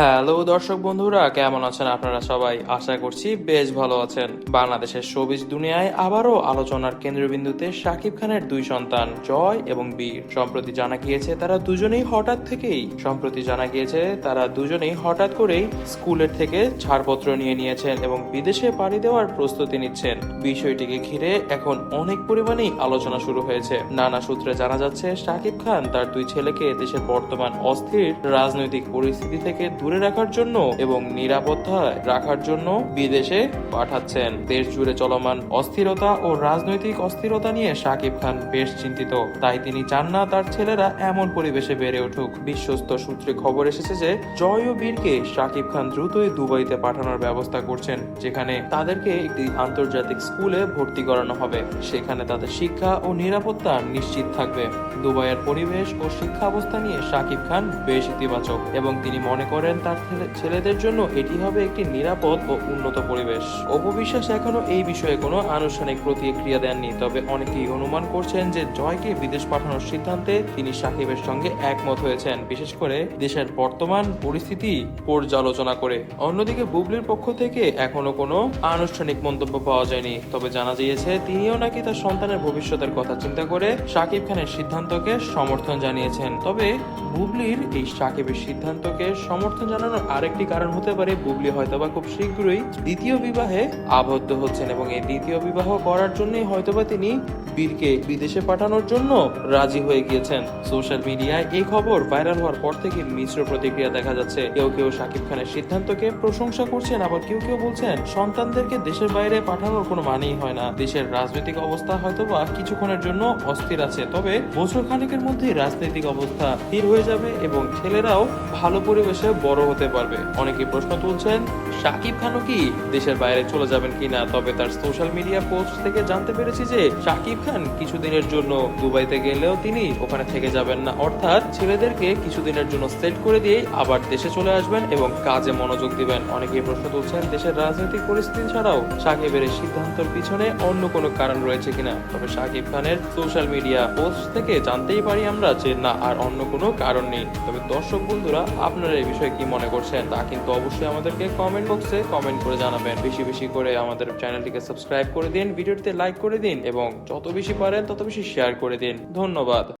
Hello দর্শক বন্ধুরা, কেমন আছেন আপনারা সবাই? আশা করছি বেশ ভালো আছেন। বাংলাদেশের শোবিজ দুনিয়ায় আবারও আলোচনার কেন্দ্রবিন্দুতে শাকিব খানের দুই সন্তান, জয় এবং বীর। সম্প্রতি জানা গিয়েছে, তারা দুজনেই হঠাৎ থেকেই সম্প্রতি জানা গিয়েছে, তারা দুজনেই হঠাৎ করেই স্কুলের থেকে ছাড়পত্র নিয়ে নিয়েছেন এবং বিদেশে পাড়ি দেওয়ার প্রস্তুতি নিচ্ছেন। বিষয়টিকে ঘিরে এখন অনেক পরিমাণেই আলোচনা শুরু হয়েছে। নানা সূত্রে জানা যাচ্ছে, শাকিব খান তার দুই ছেলেকে দেশের বর্তমান অস্থির রাজনৈতিক পরিস্থিতি থেকে দূরে রাখার জন্য এবং নিরাপত্তায় রাখার জন্য বিদেশে পাঠাচ্ছেন। দেশ জুড়ে চলমান অস্থিরতা ও রাজনৈতিক অস্থিরতা নিয়ে শাকিব খান বেশ চিন্তিত। তাই তিনি চান না তার ছেলেরা এমন পরিবেশে বেড়ে উঠুক। বিশ্বস্ত সূত্রে খবর এসেছে যে, জয় ও বীরকে শাকিব খান দ্রুতই দুবাইতে পাঠানোর ব্যবস্থা করছেন, যেখানে তাদেরকে একটি আন্তর্জাতিক স্কুলে ভর্তি করানো হবে। সেখানে তাদের শিক্ষা ও নিরাপত্তা নিশ্চিত থাকবে। দুবাইয়ের পরিবেশ ও শিক্ষা অবস্থা নিয়ে শাকিব খান বেশ ইতিবাচক এবং তিনি মনে করেন তার ছেলেদের জন্য এটি হবে একটি নিরাপদ ও উন্নত পরিবেশ। অপবিশ্বাস এখনও এই বিষয়ে কোনো আনুষ্ঠানিক প্রতিক্রিয়া দেননি, তবে অনেকেই অনুমান করছেন যে জয়কে বিদেশ পাঠানোর সিদ্ধান্তে তিনি সাকিবের সঙ্গে একমত হয়েছেন, বিশেষ করে দেশের বর্তমান পরিস্থিতি পর্যালোচনা করে। অন্যদিকে বুবলির পক্ষ থেকে এখনও কোনো আনুষ্ঠানিক মন্তব্য পাওয়া যায়নি, তবে জানা গিয়েছে তিনিও নাকি তার সন্তানের ভবিষ্যতের কথা চিন্তা করে সাকিব খানের সিদ্ধান্তকে সমর্থন জানিয়েছেন। তবে বুবলির এই সাকিবের সিদ্ধান্তকে সমর্থন জানানোর আরেকটি কারণ হতে পারে বুবলি হয়তোবা খুব শীঘ্রই দ্বিতীয় বিবাহে আবদ্ধ হচ্ছেন এবং এই দ্বিতীয় বিবাহ করার জন্যই হয়তোবা তিনি বীরকে বিদেশে পাঠানোর জন্য রাজি হয়ে গিয়েছেন। সোশ্যাল মিডিয়ায় এই খবর ভাইরাল হওয়ার পর থেকে মিশ্র প্রতিক্রিয়া দেখা যাচ্ছে। কেউ কেউ শাকিব খানের সিদ্ধান্তকে প্রশংসা করছেন, আবার কেউ কেউ বলছেন, সন্তানদেরকে দেশের বাইরে পাঠানোর কোনো মানেই হয় না। দেশের রাজনৈতিক অবস্থা হয়তোবা কিছুক্ষণের জন্য অস্থির আছে, তবে বছর খানেকের মধ্যেই রাজনৈতিক অবস্থা স্থির হয়ে যাবে এবং ছেলেরাও ভালো পরিবেশে বড় হতে পারবে। অনেকে প্রশ্ন তুলছেন শাকিব খানও কি দেশের বাইরে চলে যাবেন কিনা? তবে তার সোশ্যাল মিডিয়া পোস্ট থেকে জানতে পেরেছি যে শাকিব খান কিছুদিনের জন্য দুবাইতে গেলেও তিনি ওখানে থেকে যাবেন না। অর্থাৎ ছেলেদেরকে কিছুদিনের জন্য সেট করে দিয়ে আবার দেশে চলে আসবেন এবং কাজে মনোযোগ দিবেন। অনেকেই প্রশ্ন তুলছেন, দেশের রাজনৈতিক পরিস্থিতি ছাড়াও শাকিবের এই সিদ্ধান্তের পিছনে অন্য কোনো কারণ রয়েছে কিনা? তবে শাকিব খানের সোশ্যাল মিডিয়া পোস্ট থেকে জানতেই পারি আমরা যে, না, আর অন্য কোনো কারণ নেই। তবে দর্শক বন্ধুরা, আপনারা এই বিষয়ে কি মনে করছেন তা কিন্তু অবশ্যই আমাদেরকে কমেন্ট বক্সে কমেন্ট করে জানাবেন। বেশি বেশি করে আমাদের চ্যানেলটিকে সাবস্ক্রাইব করে দিন ভিডিওটিতে লাইক করে দিন এবং যত বেশি পারেন তত বেশি শেয়ার করে দিন। ধন্যবাদ।